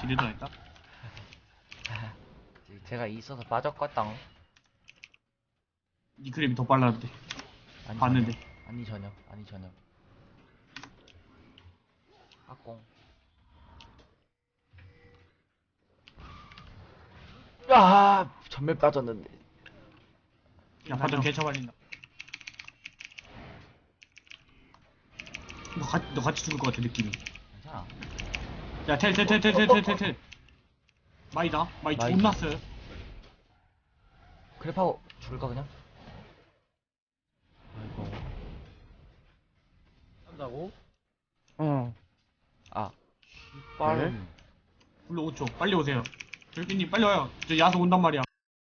안 했다. 제가 있어서 빠졌거든. 니 그림이 더 빨랐는데. 아니, 봤는데. 전혀. 아니 전혀. 아니 전혀. 아공. 아 전멸 빠졌는데. 야, 바텀 개쳐버린다. 너, 가, 너 같이 죽을 것 같아, 느낌이. 괜찮아. 야, 텔, 텔, 텔, 텔, 텔, 텔, 텔, 텔. 마이다? 마이 마이. 존나 쎄. 그래파고 죽을까 그냥? 아이고. 한다고? 응. 아. 빨. 불러 5초. 빨리 오세요. 절기님, 빨리 와요. 저 야수 온단 말이야.